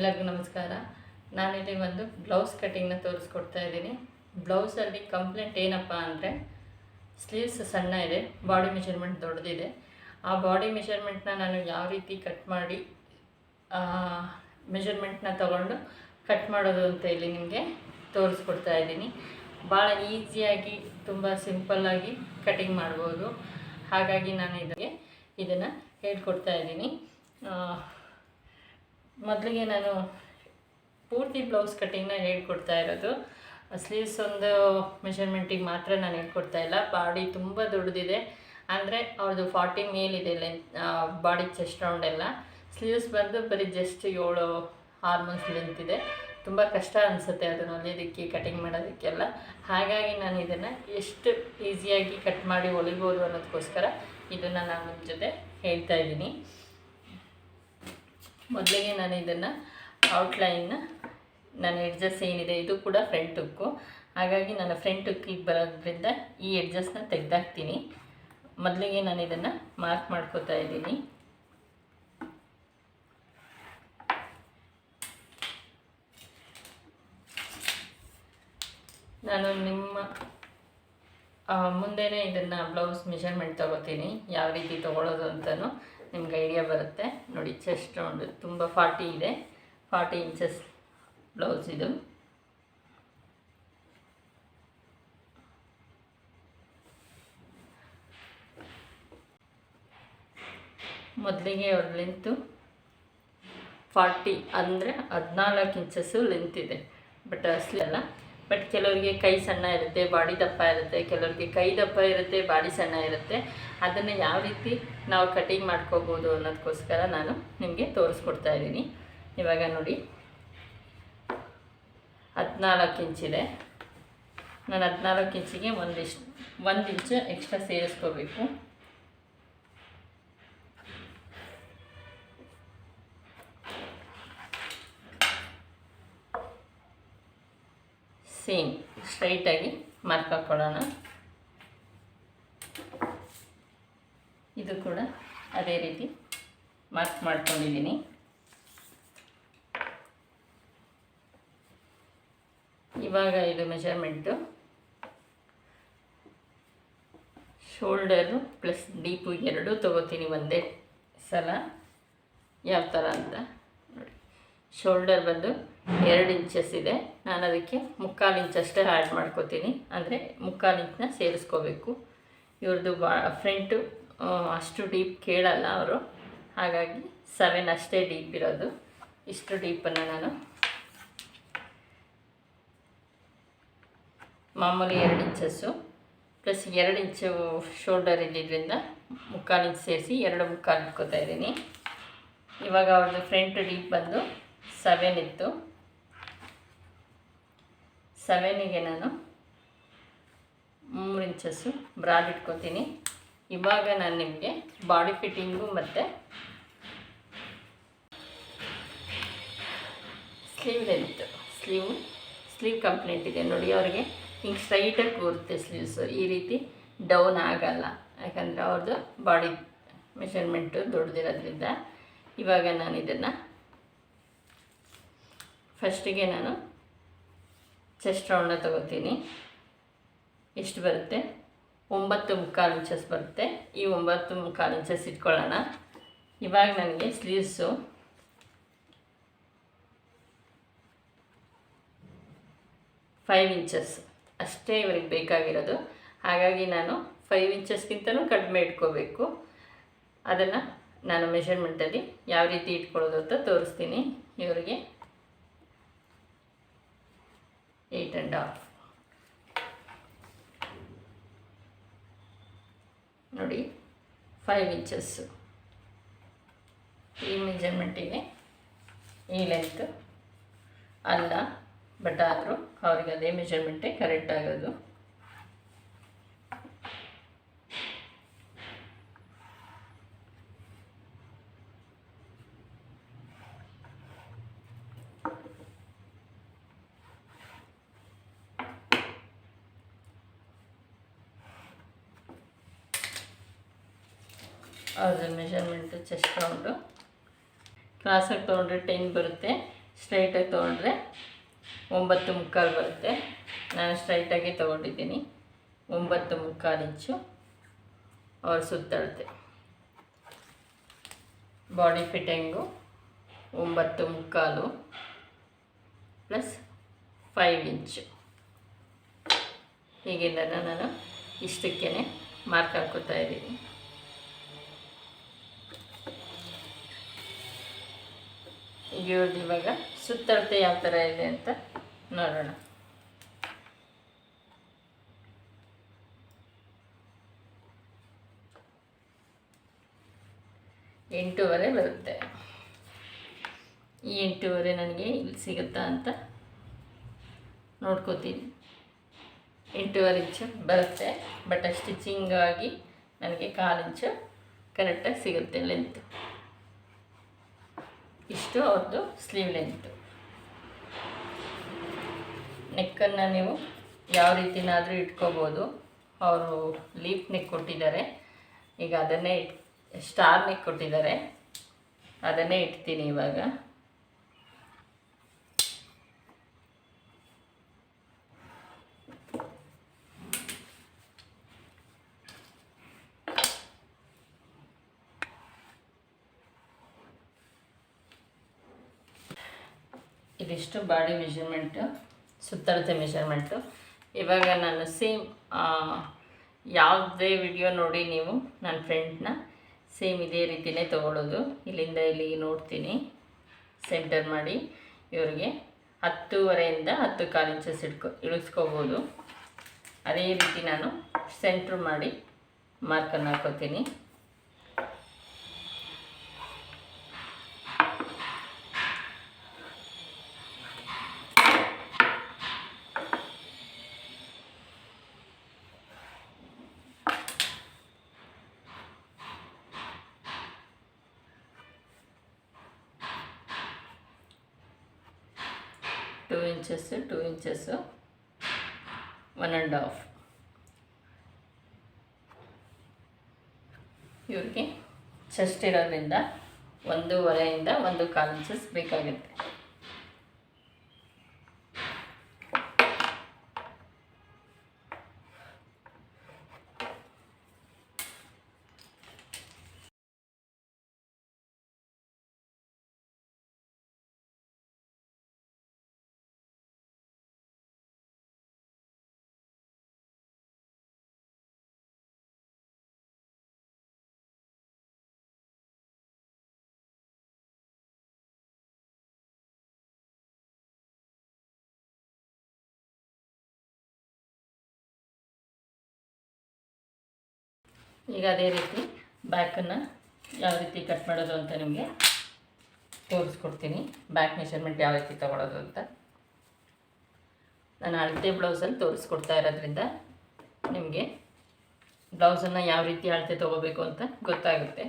ಎಲ್ಲರಿಗೂ ನಮಸ್ಕಾರ. ನಾನಿಲ್ಲಿ ಒಂದು ಬ್ಲೌಸ್ ಕಟ್ಟಿಂಗ್ನ ತೋರಿಸ್ಕೊಡ್ತಾ ಇದ್ದೀನಿ. ಬ್ಲೌಸಲ್ಲಿ ಕಂಪ್ಲೇಂಟ್ ಏನಪ್ಪ ಅಂದರೆ ಸ್ಲೀವ್ಸ್ ಸಣ್ಣ ಇದೆ ಬಾಡಿ ಮೆಷರ್ಮೆಂಟ್ ದೊಡ್ಡದಿದೆ. ಆ ಬಾಡಿ ಮೆಷರ್ಮೆಂಟ್ನ ನಾನು ಯಾವ ರೀತಿ ಕಟ್ ಮಾಡಿ ಮೆಷರ್ಮೆಂಟ್ನ ತಗೊಂಡು ಕಟ್ ಮಾಡೋದು ಅಂತ ಇಲ್ಲಿ ನಿಮಗೆ ತೋರಿಸ್ಕೊಡ್ತಾ ಇದ್ದೀನಿ. ಭಾಳ ಈಸಿಯಾಗಿ ತುಂಬ ಸಿಂಪಲ್ಲಾಗಿ ಕಟಿಂಗ್ ಮಾಡ್ಬೋದು. ಹಾಗಾಗಿ ನಾನು ಇದಕ್ಕೆ ಇದನ್ನು ಹೇಳ್ಕೊಡ್ತಾ ಇದ್ದೀನಿ. ಮೊದಲಿಗೆ ನಾನು ಪೂರ್ತಿ ಬ್ಲೌಸ್ ಕಟ್ಟಿಂಗ್ನ ಹೇಳ್ಕೊಡ್ತಾ ಇರೋದು. ಸ್ಲೀವ್ಸ್ ಒಂದು ಮೆಷರ್ಮೆಂಟಿಗೆ ಮಾತ್ರ ನಾನು ಹೇಳ್ಕೊಡ್ತಾ ಇಲ್ಲ. ಬಾಡಿ ತುಂಬ ದೊಡ್ಡದಿದೆ. ಅಂದರೆ ಅವ್ರದ್ದು ಫಾರ್ಟಿ ಮೇಲಿದೆ ಲೆಂತ್ ಬಾಡಿ ಚೆಸ್ಟ್ ರೌಂಡ್ ಎಲ್ಲ. ಸ್ಲೀವ್ಸ್ ಬಂದು ಬರೀ ಜಸ್ಟ್ ಏಳು ಹಾರ್ಮೋನ್ಸ್ ಲೆಂತ್ ಇದೆ. ತುಂಬ ಕಷ್ಟ ಅನಿಸುತ್ತೆ ಅದನ್ನು ಹೊಲಿಯೋದಕ್ಕೆ ಕಟಿಂಗ್ ಮಾಡೋದಕ್ಕೆಲ್ಲ. ಹಾಗಾಗಿ ನಾನು ಇದನ್ನು ಎಷ್ಟು ಈಸಿಯಾಗಿ ಕಟ್ ಮಾಡಿ ಹೊಲಿಬೋದು ಅನ್ನೋದಕ್ಕೋಸ್ಕರ ಇದನ್ನು ನಾನು ನಿಮ್ಮ ಜೊತೆ ಹೇಳ್ತಾ ಇದ್ದೀನಿ. ಮೊದಲಿಗೆ ನಾನು ಇದನ್ನು ಔಟ್ಲೈನ್ನ ನನ್ನ ಎಡ್ಜಸ್ ಏನಿದೆ ಇದು ಕೂಡ ಫ್ರಂಟ್ ಹುಕ್ಕು ಹಾಗಾಗಿ ನನ್ನ ಫ್ರಂಟ್ ಹುಕ್ಕಿಗೆ ಬರೋದ್ರಿಂದ ಈ ಎಡ್ಜಸ್ನ ತೆಗೆದಾಕ್ತೀನಿ. ಮೊದಲಿಗೆ ನಾನು ಇದನ್ನು ಮಾರ್ಕ್ ಮಾಡ್ಕೋತಾ ಇದ್ದೀನಿ. ನಾನು ನಿಮ್ಮ ಮುಂದೆನೇ ಇದನ್ನು ಬ್ಲೌಸ್ ಮೆಷರ್ಮೆಂಟ್ ತೊಗೋತೀನಿ. ಯಾವ ರೀತಿ ತೊಗೊಳೋದು ಅಂತಲೂ ನಿಮ್ಗೆ ಐಡಿಯಾ ಬರುತ್ತೆ. ನೋಡಿ ಚೆಸ್ಟ್ ರೌಂಡ್ ತುಂಬ ಫಾರ್ಟಿ ಇದೆ. ಫಾರ್ಟಿ ಇಂಚಸ್ ಬ್ಲೌಸ್ ಇದು. ಮೊದಲಿಗೆ ಅವ್ರ ಲೆಂತು ಫಾರ್ಟಿ ಅಂದರೆ ಹದಿನಾಲ್ಕು ಇಂಚಸ್ಸು ಲೆಂತ್ ಇದೆ. ಬಟ್ ಅಲ್ಲ ಬಟ್ ಕೆಲವರಿಗೆ ಕೈ ಸಣ್ಣ ಇರುತ್ತೆ, ಬಾಡಿ ದಪ್ಪ ಇರುತ್ತೆ, ಕೆಲವರಿಗೆ ಕೈ ದಪ್ಪ ಇರುತ್ತೆ, ಬಾಡಿ ಸಣ್ಣ ಇರುತ್ತೆ. ಅದನ್ನು ಯಾವ ರೀತಿ ನಾವು ಕಟಿಂಗ್ ಮಾಡ್ಕೋಬೋದು ಅನ್ನೋದಕ್ಕೋಸ್ಕರ ನಾನು ನಿಮಗೆ ತೋರಿಸ್ಕೊಡ್ತಾ ಇದ್ದೀನಿ. ಇವಾಗ ನೋಡಿ. ಹದಿನಾಲ್ಕು ಇಂಚಿದೆ ನಾನು ಹದಿನಾಲ್ಕು ಇಂಚಿಗೆ ಒಂದಿಷ್ಟು, ಒಂದು ಇಂಚು ಎಕ್ಸ್ಟ್ರಾ ಸೇರಿಸ್ಕೋಬೇಕು. ಸೇಮ್ ಸ್ಟ್ರೈಟಾಗಿ ಮಾರ್ಕ್ ಹಾಕ್ಕೊಳ್ಳೋಣ ಇದು ಕೂಡ ಅದೇ ರೀತಿ ಮಾರ್ಕ್ ಮಾಡ್ಕೊಂಡಿದ್ದೀನಿ. ಇವಾಗ ಇದು ಮೆಷರ್ಮೆಂಟು ಶೋಲ್ಡರು ಪ್ಲಸ್ ಡೀಪು ಎರಡೂ ತೊಗೋತೀನಿ ಒಂದೇ ಸಲ. ಯಾವ ಥರ ಅಂತ? ಶೋಲ್ಡರ್ ಬಂದು ಎರಡು ಇಂಚಸ್ ಇದೆ. ನಾನು ಅದಕ್ಕೆ ಮುಕ್ಕಾಲು ಇಂಚಷ್ಟೇ ಆ್ಯಡ್ ಮಾಡ್ಕೋತೀನಿ. ಅಂದರೆ ಮುಕ್ಕಾಲು ಇಂಚನ್ನ ಸೇರಿಸ್ಕೋಬೇಕು. ಇವ್ರದ್ದು ಬಾ ಫ್ರಂಟು ಅಷ್ಟು ಡೀಪ್ ಕೇಳಲ್ಲ ಅವರು. ಹಾಗಾಗಿ ಸೆವೆನ್ ಅಷ್ಟೇ ಡೀಪ್ ಇರೋದು. ಇಷ್ಟು ಡೀಪನ್ನು ನಾನು ಮಾಮೂಲಿ ಎರಡು ಇಂಚಸ್ಸು ಪ್ಲಸ್ ಎರಡು ಇಂಚು ಶೋಲ್ಡರ್ ಇದ್ದಿದ್ದರಿಂದ ಮುಕ್ಕಾಲು ಇಂಚ್ ಸೇರಿಸಿ ಎರಡು ಮುಕ್ಕಾಲು ಇಟ್ಕೋತಾ ಇದ್ದೀನಿ. ಇವಾಗ ಅವ್ರದ್ದು ಫ್ರಂಟ್ ಡೀಪ್ ಬಂದು ಸೆವೆನ್ ಇತ್ತು. ಸೆವೆನಿಗೆ ನಾನು ಮೂರು ಇಂಚಸ್ಸು ಬ್ರಾಡ್ ಇಟ್ಕೋತೀನಿ. ಇವಾಗ ನಾನು ನಿಮಗೆ ಬಾಡಿ ಫಿಟ್ಟಿಂಗು ಮತ್ತು sleeve length sleeve sleeve complete ಇದೆ. ನೋಡಿ ಅವರಿಗೆ ಹಿಂಗೆ ಸ್ಟ್ರೈಟಾಗಿ ಕೂರುತ್ತೆ ಸ್ಲೀವ್ಸು ಈ ರೀತಿ ಡೌನ್ ಆಗಲ್ಲ. ಯಾಕಂದರೆ ಅವ್ರದ್ದು ಬಾಡಿ ಮೆಷರ್ಮೆಂಟು ದೊಡ್ಡದಿರೋದ್ರಿಂದ ಇವಾಗ ನಾನು ಇದನ್ನು ಫಸ್ಟಿಗೆ ನಾನು ಚೆಸ್ಟ್ ರೌಂಡ್ನ ತಗೋತೀನಿ. ಎಷ್ಟು ಬರುತ್ತೆ? ಒಂಬತ್ತು ಮುಕ್ಕಾಲು ಇಂಚಸ್ ಬರುತ್ತೆ. ಈ ಒಂಬತ್ತು ಮುಕ್ಕಾಲು ಇಂಚಸ್ ಇಟ್ಕೊಳ್ಳೋಣ. ಇವಾಗ ನನಗೆ ಸ್ಲೀವ್ಸು ಫೈವ್ ಇಂಚಸ್ ಅಷ್ಟೇ ಇವ್ರಿಗೆ ಬೇಕಾಗಿರೋದು. ಹಾಗಾಗಿ ನಾನು ಫೈವ್ ಇಂಚಸ್ಗಿಂತನೂ ಕಡಿಮೆ ಇಟ್ಕೋಬೇಕು. ಅದನ್ನು ನಾನು ಮೆಷರ್ಮೆಂಟಲ್ಲಿ ಯಾವ ರೀತಿ ಇಟ್ಕೊಳ್ಳೋದು ಅಂತ ತೋರಿಸ್ತೀನಿ ಇವರಿಗೆ. ಏಯ್ಟ್ ಆ್ಯಂಡ್ ಹಾಫ್ ನೋಡಿ ಫೈವ್ ಇಂಚಸ್ಸು ಈ ಮೆಜರ್ಮೆಂಟಿಗೆ ಈ ಲೆಂತ್ ಅಲ್ಲ ಬಟ್ ಆದರೂ ಅವ್ರಿಗೆ ಅದೇ ಮೆಜರ್ಮೆಂಟೇ ಕರೆಕ್ಟ್ ಆಗೋದು. ಅವ್ರದ್ದು ಮೆಷರ್ಮೆಂಟು ಚೆಸ್ಟ್ ರೌಂಡು ಕ್ಲಾಸಾಗಿ ತೊಗೊಂಡ್ರೆ ಟೆನ್ ಬರುತ್ತೆ ಸ್ಟ್ರೈಟಾಗಿ ತೊಗೊಂಡ್ರೆ ಒಂಬತ್ತು ಮುಕ್ಕಾಲು ಬರುತ್ತೆ. ನಾನು ಸ್ಟ್ರೈಟಾಗಿ ತೊಗೊಂಡಿದ್ದೀನಿ, ಒಂಬತ್ತು ಮುಕ್ಕಾಲು ಇಂಚು ಅವ್ರ ಸುತ್ತಳತೆ. ಬಾಡಿ ಫಿಟ್ಟಿಂಗು ಒಂಬತ್ತು ಮುಕ್ಕಾಲು ಪ್ಲಸ್ ಫೈವ್ ಇಂಚು ಹೀಗೆಲ್ಲ ನಾನು ಇಷ್ಟಕ್ಕೇ ಮಾರ್ಕ್ ಹಾಕೋತಾ ಇದ್ದೀನಿ. ಇವ್ರದ್ದು ಇವಾಗ ಸುತ್ತಳತೆ ಯಾವ ಥರ ಇದೆ ಅಂತ ನೋಡೋಣ. ಎಂಟೂವರೆ ಬರುತ್ತೆ. ಈ ಎಂಟೂವರೆ ನನಗೆ ಇಲ್ಲಿ ಸಿಗುತ್ತಾ ಅಂತ ನೋಡ್ಕೋತೀನಿ. ಎಂಟೂವರೆ ಇಂಚು ಬರುತ್ತೆ, ಬಟ್ ಸ್ಟಿಚಿಂಗ್ ಆಗಿ ನನಗೆ ಕಾಲು ಇಂಚು ಕರೆಕ್ಟಾಗಿ ಸಿಗುತ್ತೆ ಲೆಂತು ಇಷ್ಟು ಅವ್ರದ್ದು ಸ್ಲೀವ್ ಲೆಂತು ನೆಕ್ಕನ್ನು ನೀವು ಯಾವ ರೀತಿನಾದರೂ ಇಟ್ಕೋಬೋದು. ಅವರು ಲೀಫ್ ನೆಕ್ ಕೊಟ್ಟಿದ್ದಾರೆ. ಈಗ ಅದನ್ನೇ ಇಟ್ ಸ್ಟಾರ್ ನೆಕ್ ಕೊಟ್ಟಿದ್ದಾರೆ. ಅದನ್ನೇ ಇಡ್ತೀನಿ ಇವಾಗ. ಇದಿಷ್ಟು ಬಾಡಿ ಮೆಷರ್ಮೆಂಟು ಸುತ್ತಳತೆ ಮೆಷರ್ಮೆಂಟು ಇವಾಗ ನಾನು ಸೇಮ್ ಯಾವುದೇ ವಿಡಿಯೋ ನೋಡಿ ನೀವು ನನ್ನ ಫ್ರೆಂಡ್ನ ಸೇಮ್ ಇದೇ ರೀತಿಯೇ ತೊಗೊಳ್ಳೋದು ಇಲ್ಲಿಂದ ಇಲ್ಲಿಗೆ ನೋಡ್ತೀನಿ. ಸೆಂಟರ್ ಮಾಡಿ ಇವರಿಗೆ ಹತ್ತೂವರೆಯಿಂದ ಹತ್ತು ಕಾಲು ಇಂಚಸ್ ಇಟ್ಕೊ ಇಳಿಸ್ಕೋಬೋದು. ಅದೇ ರೀತಿ ನಾನು ಸೆಂಟ್ರ್ ಮಾಡಿ ಮಾರ್ಕನ್ನು ಹಾಕೋತೀನಿ. Two inches two inches one and half ಇವ್ರಿಗೆ ಚೆಸ್ಟ್ ಇರೋದ್ರಿಂದ ಒಂದೂವರೆಯಿಂದ ಒಂದು ಕಾಲು ಇಂಚಸ್ ಬೇಕಾಗುತ್ತೆ. ಈಗ ಅದೇ ರೀತಿ ಬ್ಯಾಕನ್ನು ಯಾವ ರೀತಿ ಕಟ್ ಮಾಡೋದು ಅಂತ ನಿಮಗೆ ತೋರಿಸ್ಕೊಡ್ತೀನಿ. ಬ್ಯಾಕ್ ಮೆಷರ್ಮೆಂಟ್ ಯಾವ ರೀತಿ ತೊಗೊಳೋದು ಅಂತ. ನಾನು ಅಳತೆ ಬ್ಲೌಸಲ್ಲಿ ತೋರಿಸ್ಕೊಡ್ತಾ ಇರೋದ್ರಿಂದ ನಿಮಗೆ ಬ್ಲೌಸನ್ನು ಯಾವ ರೀತಿ ಅಳತೆ ತೊಗೋಬೇಕು ಅಂತ ಗೊತ್ತಾಗುತ್ತೆ.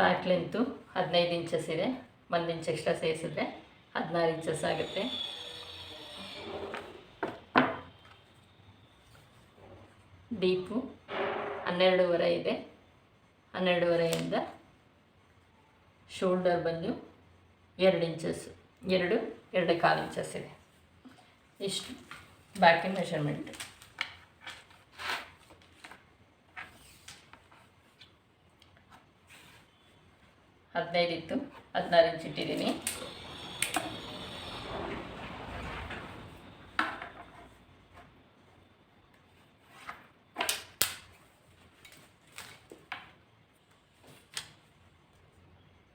ಬ್ಯಾಕ್ ಲೆಂತು ಹದಿನೈದು ಇಂಚಸ್ ಇದೆ, ಒಂದು ಇಂಚ್ ಎಕ್ಸ್ಟ್ರಾ ಸೇರಿಸಿದ್ರೆ ಹದಿನಾರು ಇಂಚಸ್ ಆಗುತ್ತೆ. ಡೀಪು ಹನ್ನೆರಡೂವರೆ ಇದೆ. ಹನ್ನೆರಡೂವರೆಯಿಂದ ಶೋಲ್ಡರ್ ಬಂದು ಎರಡು ಇಂಚಸ್ ಎರಡು ಎರಡು ಕಾಲು ಇಂಚಸ್ ಇದೆ. ಇಷ್ಟು ಬ್ಯಾಕಿನ ಮೆಷರ್ಮೆಂಟ್ ಹದಿನೈದು ಇತ್ತು ಹದಿನಾರು ಇಂಚ್ ಇಟ್ಟಿದ್ದೀನಿ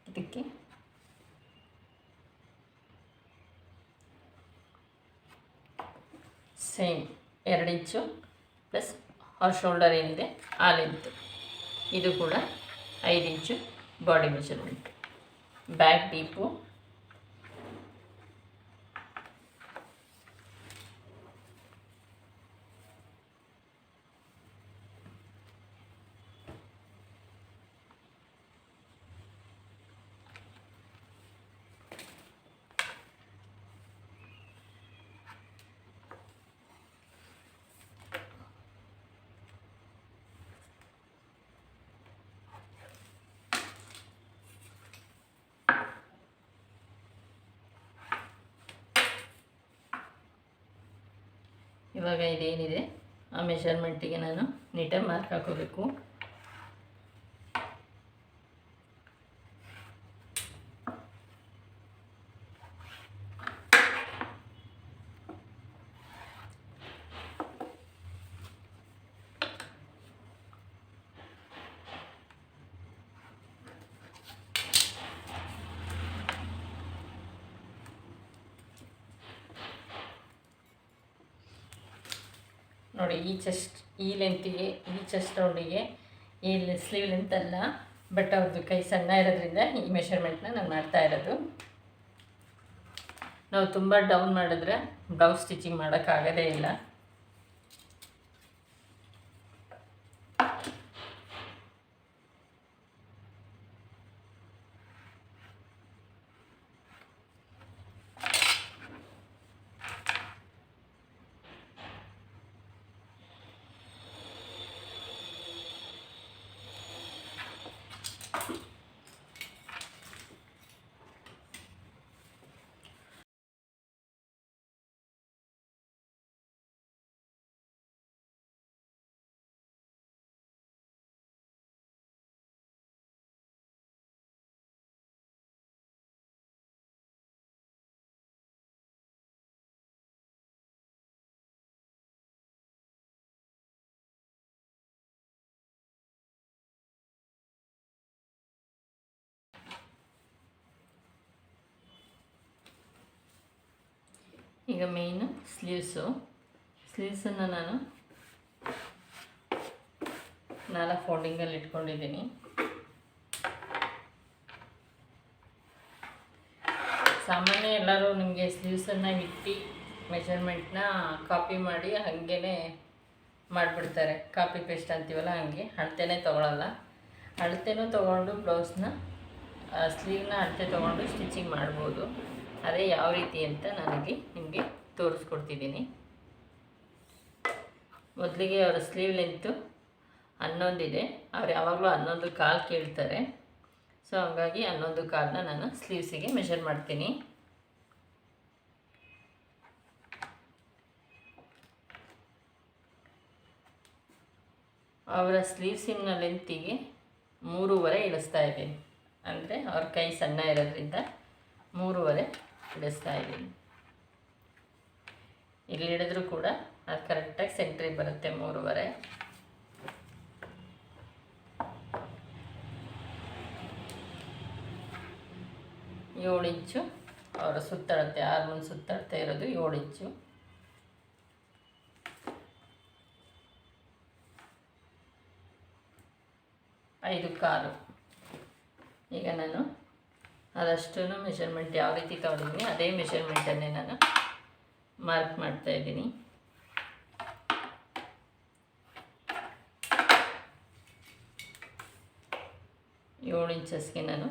ಇದಕ್ಕೆ ಸೇಮ್ ಎರಡು ಇಂಚು ಪ್ಲಸ್ ಅವ್ರ ಶೋಲ್ಡರ್ ಏನಿದೆ ಆ ಲೆಂತ್ ಇದು ಕೂಡ ಐದು ಇಂಚು ಬಾಡಿ ಮೆಜರ್ಮೆಂಟ್ ಬ್ಯಾಕ್ ಡೀಪು ಇವಾಗ ಇದೇನಿದೆ? ಆ ಮೆಷರ್ಮೆಂಟಿಗೆ ನಾನು ನೀಟಾಗಿ ಮಾರ್ಕ್ ಹಾಕೋಬೇಕು. ನೋಡಿ, ಈ ಚೆಸ್ಟ್ ಈ ಲೆಂತಿಗೆ ಈ ಚೆಸ್ಟ್ ರೌಂಡಿಗೆ ಈ ಸ್ಲೀವ್ ಲೆಂತ್ ಅಲ್ಲ ಬಟ್ ಅವ್ರದ್ದು ಕೈ ಸಣ್ಣ ಇರೋದ್ರಿಂದ ಈ ಮೆಷರ್ಮೆಂಟ್ನ ನಾನು ಮಾಡ್ತಾ ಇರೋದು. ನಾವು ತುಂಬ ಡೌನ್ ಮಾಡಿದ್ರೆ ಬ್ಲೌಸ್ ಸ್ಟಿಚಿಂಗ್ ಮಾಡೋಕ್ಕಾಗೋದೇ ಇಲ್ಲ. ಈಗ ಮೇಯ್ನು ಸ್ಲೀವ್ಸು ಸ್ಲೀವ್ಸನ್ನು ನಾನು ನಾಲ್ಕು ಫೋಲ್ಡಿಂಗಲ್ಲಿ ಇಟ್ಕೊಂಡಿದ್ದೀನಿ. ಸಾಮಾನ್ಯ ಎಲ್ಲರೂ ನಿಮಗೆ ಸ್ಲೀವ್ಸನ್ನು ಇಟ್ಟು ಮೆಷರ್ಮೆಂಟ್ನ ಕಾಪಿ ಮಾಡಿ ಹಾಗೇ ಮಾಡಿಬಿಡ್ತಾರೆ. ಕಾಪಿ ಪೇಸ್ಟ್ ಅಂತೀವಲ್ಲ ಹಾಗೆ. ಅಳತೆನೇ ತೊಗೊಳಲ್ಲ. ಅಳತೆನೂ ತೊಗೊಂಡು ಬ್ಲೌಸ್ನ ಸ್ಲೀವ್ನ ಅಳತೆ ತೊಗೊಂಡು ಸ್ಟಿಚಿಂಗ್ ಮಾಡ್ಬೋದು. ಅದೇ ಯಾವ ರೀತಿ ಅಂತ ನನಗೆ ನಿಮಗೆ ತೋರಿಸ್ಕೊಡ್ತಿದ್ದೀನಿ. ಮೊದಲಿಗೆ ಅವರ ಸ್ಲೀವ್ ಲೆಂತು ಹನ್ನೊಂದಿದೆ. ಅವ್ರು ಯಾವಾಗಲೂ ಹನ್ನೊಂದು ಕಾಲು ಕೇಳ್ತಾರೆ. ಸೊ ಹಂಗಾಗಿ ಹನ್ನೊಂದು ಕಾಲನ್ನ ನಾನು ಸ್ಲೀವ್ಸಿಗೆ ಮೆಷರ್ ಮಾಡ್ತೀನಿ. ಅವರ ಸ್ಲೀವ್ಸಿನ ಲೆಂತಿಗೆ ಮೂರುವರೆ ಇಳಿಸ್ತಾ ಇದ್ದೀನಿ ಅಂದರೆ ಅವ್ರ ಕೈ ಸಣ್ಣ ಇರೋದ್ರಿಂದ ಮೂರುವರೆ ಇಳಿಸ್ತಾ ಇದ್ದೀನಿ. ಇಲ್ಲಿ ಹಿಡಿದ್ರೂ ಕೂಡ ಅದು ಕರೆಕ್ಟಾಗಿ ಸೆಂಟ್ರಿಗೆ ಬರುತ್ತೆ ಮೂರುವರೆ. ಏಳು ಇಂಚು ಅವರ ಸುತ್ತಳತೆ ಆರ್ಮನ್ ಸುತ್ತಳತೆ ಇರೋದು ಏಳು ಇಂಚು. ಐದು ಕಾಲು. ಈಗ ನಾನು ಅದಷ್ಟು ಮೆಷರ್ಮೆಂಟ್ ಯಾವ ರೀತಿ ತೊಗೊಂಡಿದ್ದೀನಿ ಅದೇ ಮೆಷರ್ಮೆಂಟನ್ನೇ ನಾನು ಮಾರ್ಕ್ ಮಾಡ್ತಾ ಇದ್ದೀನಿ. ಏಳು ಇಂಚಸ್ಗೆ ನಾನು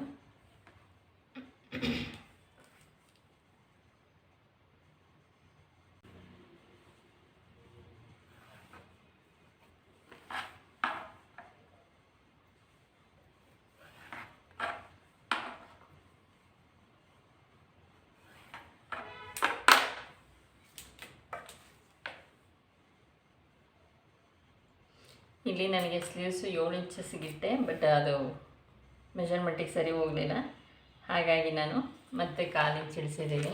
ಇಲ್ಲಿ ನನಗೆ ಸ್ಲೀವ್ಸು ಏಳು ಸಿಗುತ್ತೆ ಬಟ್ ಅದು ಮೆಷರ್ಮೆಂಟಿಗೆ ಸರಿ ಹೋಗಲಿಲ್ಲ. ಹಾಗಾಗಿ ನಾನು ಮತ್ತೆ ಕಾಲಿಗೆ ಇಂಚ್ ಇಳಿಸಿದ್ದೀನಿ